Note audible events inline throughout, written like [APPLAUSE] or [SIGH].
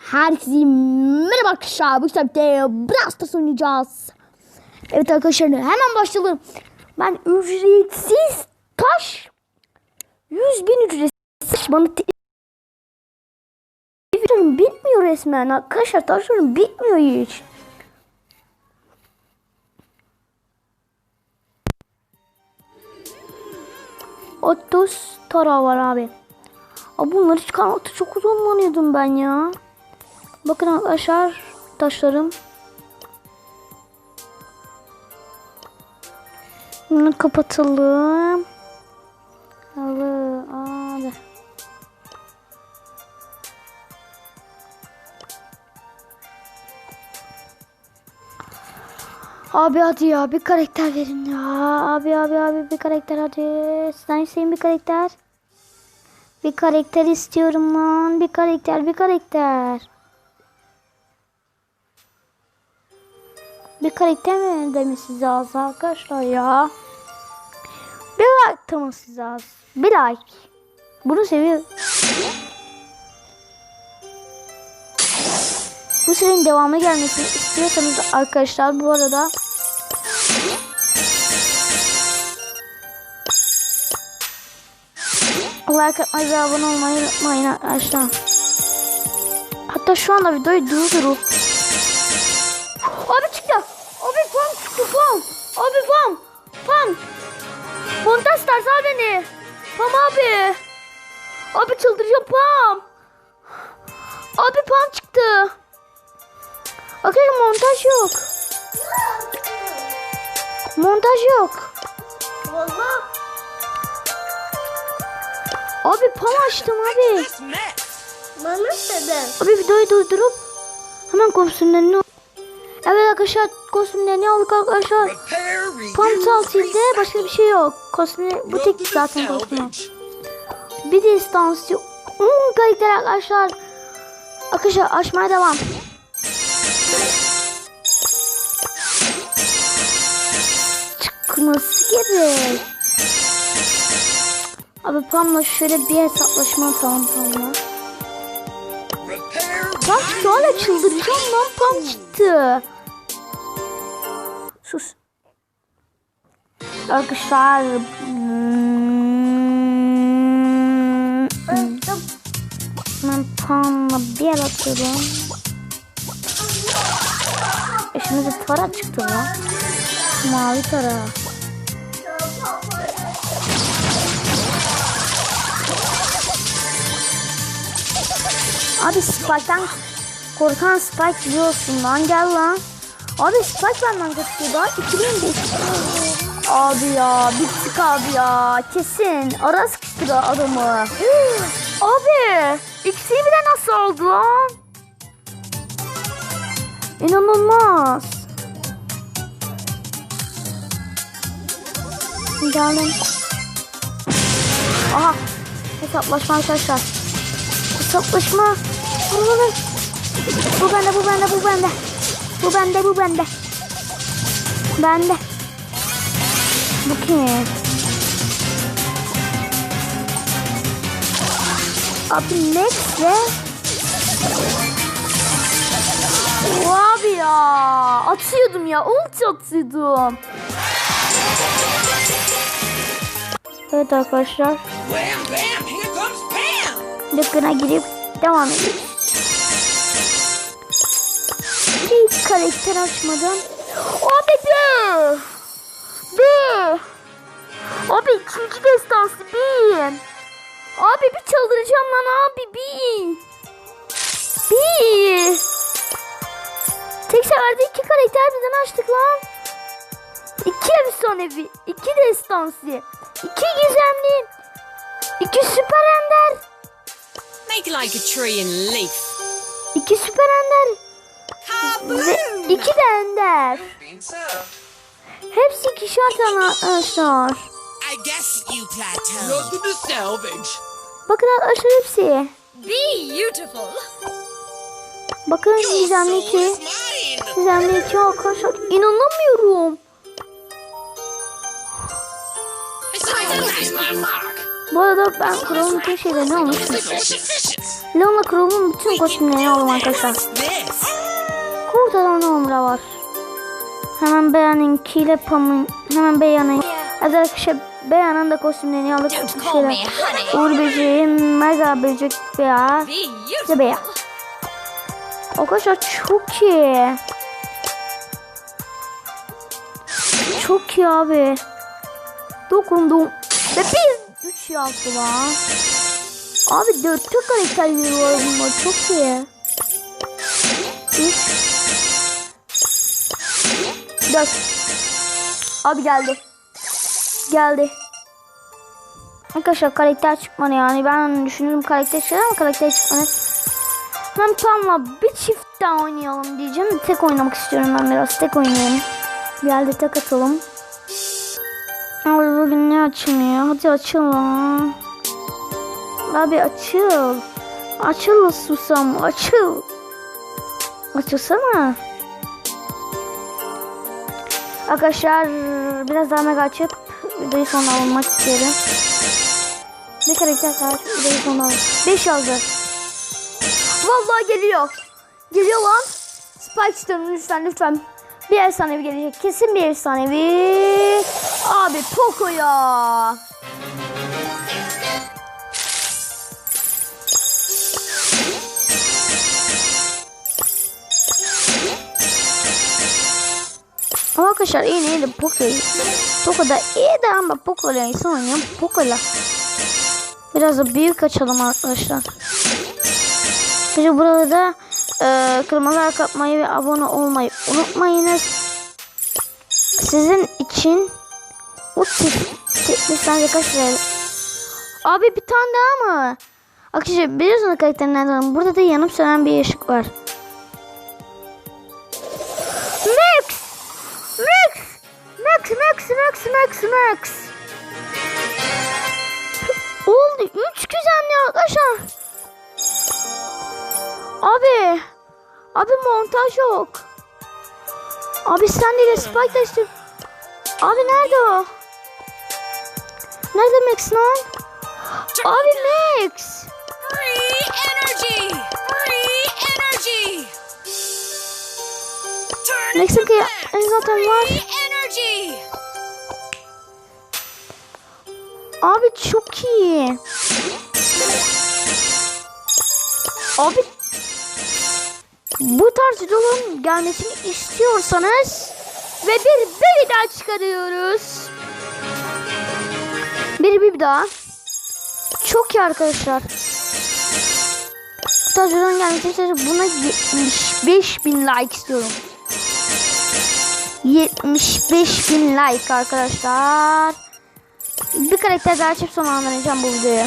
Herkese merhaba arkadaşlar. Bu kitapta Brawl Stars oynayacağız. Evet arkadaşlar hemen başlayalım. Ben ücretsiz taş 100 bin ücretsiz bana te- Taşlarım bitmiyor resmen arkadaşlar taşlarım bitmiyor hiç. Otuz tara var abi. Abi bunları çıkarmakta çok uzunlanıyordum ben ya. Bakın arkadaşlar taşlarım. Bunu kapatalım. Alı abi. Abi hadi ya bir karakter verin ya. Abi abi abi bir karakter hadi. Sizden isteyin bir karakter. Bir karakter istiyorum lan. Bir karakter, bir karakter. Bir karakter mi demesi lazım arkadaşlar ya? Bir like tanıması lazım. Bir like. Bunu seviyorum. Bu serinin devamı gelmesini istiyorsanız arkadaşlar bu arada like atmayı abone olmayı unutmayın arkadaşlar. Hatta şu anda videoyu durdurup. Al beni. Pam abi. Abi çıldıracağım pam. Abi pam çıktı. Arkadaşlar montaj yok. Montaj yok. Valla Abi pam açtım abi. Bana neden? Abi videoyu durdurup hemen kostümlerini al- Evet arkadaşlar kostümlerini aldık arkadaşlar. Tatilde başka bir şey yok. Kostümü bu tek zaten kostüm. Bir de istansiyo. Hmm, karakter arkadaşlar. Arkadaşlar açmaya devam. Çıkması gerek. Abi Pam'la şöyle bir hesaplaşma atalım Pam'la. Bak şu anda çıldıracağım lan Pam çıktı. Arkadaşlar. hmm, Ben Pam'la bir yer atıyorum. E şimdi de tara çıktı lan. Mavi tara. Abi Spike'den korkan Spike biliyorsun lan gel lan. Abi Spike benden kaçıyor daha 2005. Abi ya bittik abi ya kesin ara sıkıştır adamı. [GASPS] abi ikisi bir de nasıl oldu? İnanılmaz. Geldim. Aha hesaplaşma arkadaşlar. Hesaplaşma. Vur, vur, vur. Bu bende, bu bende, bu bende. Bu bende, bu bende. Bende. Bu kim? Abi Max ve... Abi ya. Atıyordum ya. Ulti atıyordum. Evet arkadaşlar. Dükkana girip devam edelim. Bir karakter açmadan. Abi be! Be! Abi ikinci destansı bin. Abi bir çıldıracağım lan abi bin. Bir. Tek seferde iki karakter birden açtık lan. İki efsanevi, iki destansı, iki gizemli, iki süper ender. Make like a tree and leaf. İki süper ender ve iki de ender. Hepsi ikişer tane arkadaşlar. Bakın arkadaşlar hepsi. Beautiful. Bakın gizemli soul iki. is mine. Gizemli iki arkadaşlar. İnanamıyorum. Bu arada ben kralın bütün şeylerini almıştım. Leon'la Crow'un bütün kostümlerini aldım this. arkadaşlar. This. Kurt adamda Umra var. Hemen Beyan'ınkiyle Pam'ın hemen Beyan'ın. Hadi arkadaşlar Beyan'ın da kostümlerini aldık. Bir şeyler. Uğur Böceği, Mega Böcek Beya. Be İşte Beya. Arkadaşlar çok iyi. Çok iyi abi. Dokundum. Ve biz 3 yaptı lan. Abi 4 karakterleri var bunda. Çok iyi. 4 Abi geldi. Geldi. Arkadaşlar karakter çıkmadı yani. Ben düşünüyorum karakter çıkar ama karakter çıkmadı. Ben Pam'la bir çift daha oynayalım diyeceğim. Tek oynamak istiyorum ben biraz. Tek oynayalım. Geldi tek atalım. Abi bugün ne açılmıyor? Hadi lan. Abi açıl. Açıl susam açıl. Açılsana. Arkadaşlar biraz daha mega açıp videoyu sona almak istiyorum. Bir karakter var. Videoyu sona al. 5 yazdı. Vallahi geliyor. Geliyor lan. Spike istiyorum lütfen lütfen. Bir efsanevi gelecek. Kesin bir efsanevi. Abi Poco ya. Arkadaşlar iyi neydi Poco iyi. Poco da iyi de ama Poco ile insan oynuyor. Poco ile. Biraz da büyük açalım arkadaşlar. Arkadaşlar burada da e, kırmızı like atmayı ve abone olmayı unutmayınız. Sizin için o listende kaç lira? Abi bir tane daha mı? Arkadaşlar biliyorsunuz karakterlerden burada da yanıp sönen bir ışık var. Max, Max, Max, Max, Max. Oldu. Üç ya arkadaşlar. Abi. Abi montaj yok. Abi sen de spike taştın. Abi nerede o? Nerede Max lan? Abi Max. Free energy. Free energy. Max'in into kıya Max. en zaten var. Free energy. Abi çok iyi. Abi bu tarz videoların gelmesini istiyorsanız ve bir bir daha çıkarıyoruz. Bir bir daha. Çok iyi arkadaşlar. Bu tarz videoların gelmesini istiyorsanız buna 75 bin like istiyorum. 75 bin like arkadaşlar. Bir karakter daha açıp sonlandıracağım bu videoyu.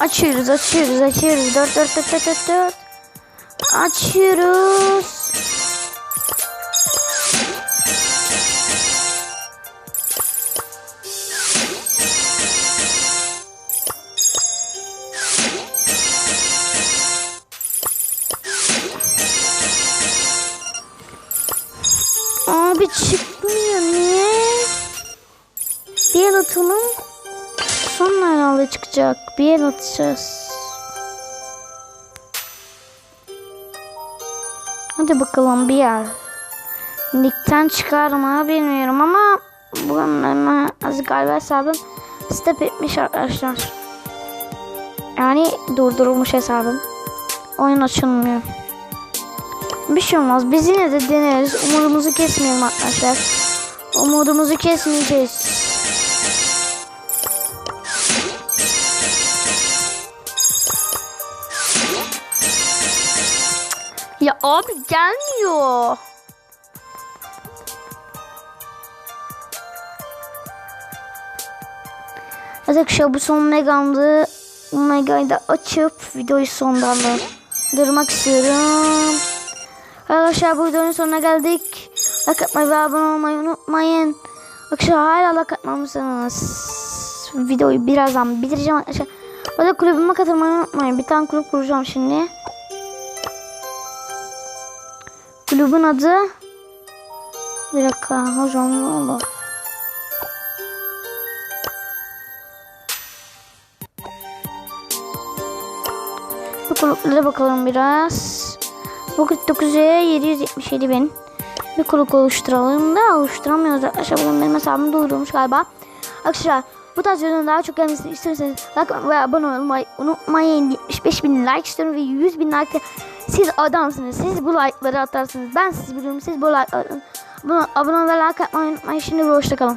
Açıyoruz, açıyoruz, açıyoruz. Dört, dört, dört, dört, dört, dört. Açıyoruz. Çıkmıyor niye? Bir el atalım. Sonra herhalde çıkacak. Bir el atacağız. Hadi bakalım bir yer. Ligden çıkar mı bilmiyorum ama bu ama az galiba hesabım step etmiş arkadaşlar. Yani durdurulmuş hesabım. Oyun açılmıyor. Bir şey olmaz. Biz yine de deneriz. Umudumuzu kesmeyelim arkadaşlar. Umudumuzu kesmeyeceğiz. Ya abi gelmiyor. Arkadaşlar bu son megamdı. Megayı da açıp videoyu sonlandırmak istiyorum. Arkadaşlar bu videonun sonuna geldik. Like atmayı ve abone olmayı unutmayın. Arkadaşlar hala like atmamışsınız. Videoyu birazdan bitireceğim arkadaşlar. Bu arada kulübüme katılmayı unutmayın. Bir tane kulüp kuracağım şimdi. Kulübün adı Bir dakika hocam ne oldu? Bu kulüplere bakalım biraz. Bu 49'e 777 bin. Bir kulüp oluşturalım da oluşturamıyoruz arkadaşlar. Bugün benim hesabım durdurmuş galiba. Arkadaşlar bu tarz videoların daha çok gelmesini istiyorsanız like ve abone olmayı unutmayın. 75 bin like istiyorum ve 100 bin like siz adamsınız. Siz bu like'ları atarsınız. Ben sizi biliyorum. Siz bu like'ları abone, abone ve like atmayı unutmayın. Şimdi hoşçakalın.